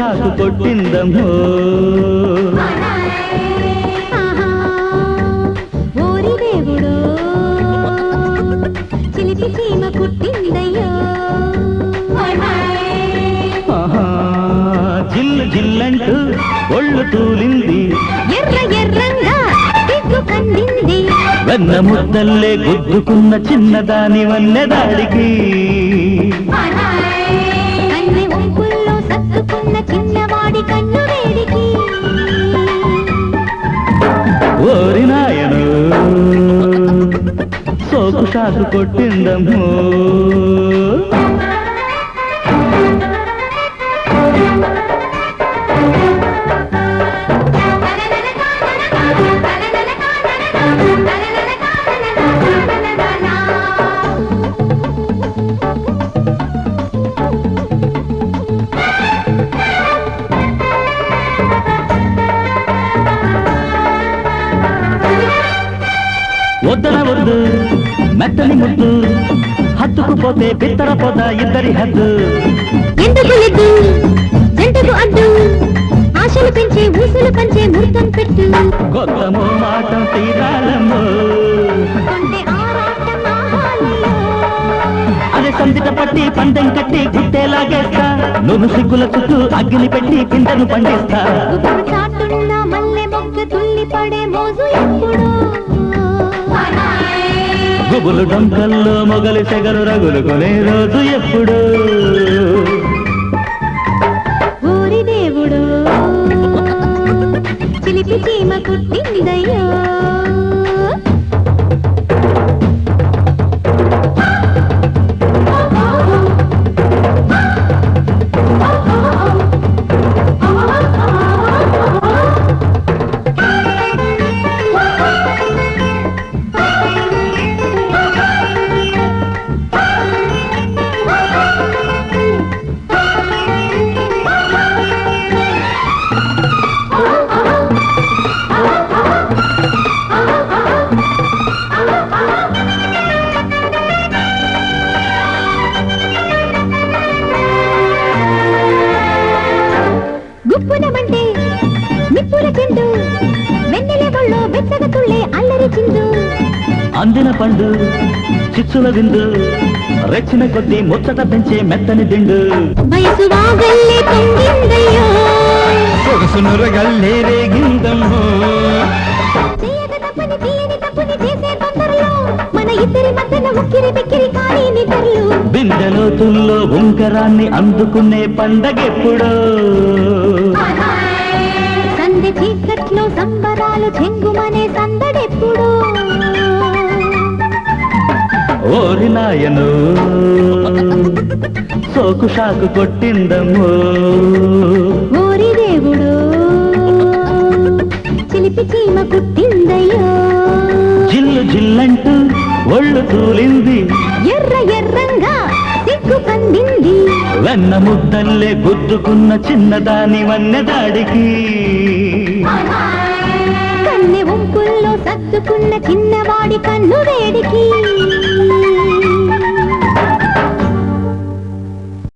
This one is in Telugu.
షాకు కొట్టిందమ్మో. జిల్లు జిల్లంటూ ఒళ్ళు తూలింది. ఎర్ర ఎర్రంగా కందింది వెన్న ముద్దల్లే గుద్దుకున్న చిన్నదాని వన్నెదాడికి కన్నె ఓరి నాయను. సోకు సాకు కొట్టిందమ్మో. వద్దన వద్దు మెత్తని ముద్దు. హత్తుకుపోతే బిత్తర పొద ఇద్దరి హద్దు. ఎందుకు లేదు జంటకు అడ్డు ఆశలు పెంచే ఊసులు పంచే ముహూర్తం పెట్టు. కొత్తమో మాటం ఆహాలలో. అదే సందిట పట్టి పందెం కట్టి గుట్టేలాగేస్తా నువ్వు సిగ్గుల చుట్టూ అగ్గిని పెట్టి పిందెను పండిస్తా. గుబులు డొంకల్లో మొగలి సెగలు రగులు కొనే రోజు ఎప్పుడు? ఊరి దేవుడు చిలిపి చీమ కుట్టిందయ్యో అందిన పండు చిచ్చుల విందు రెచ్చిన కొద్దీ ముచ్చట పెంచే మెత్తని దిండు. రేగిందమ్మో. బిందెలోతుల్లో ఉంకరాన్ని అందుకునే పండగెప్పుడో. సందె చీకట్లో సంబరాలు చెంగుమనే సందడెప్పుడు. ఓరి నాయను సోకు షాకు కొట్టిందమ్మో ఓరి దేవుడు చిలిపి చీమ కుట్టిందయ్యో. జిల్లు జిల్లంటూ ఒళ్ళు తూలింది. ఎర్ర ఎర్రంగా సిగ్గు కందింది. వెన్న ముద్దల్లే గుద్దుకున్న చిన్నదాని వన్నెదాడికి కన్నె కత్తుకున్న చిన్నవాడి కన్ను వేడికి.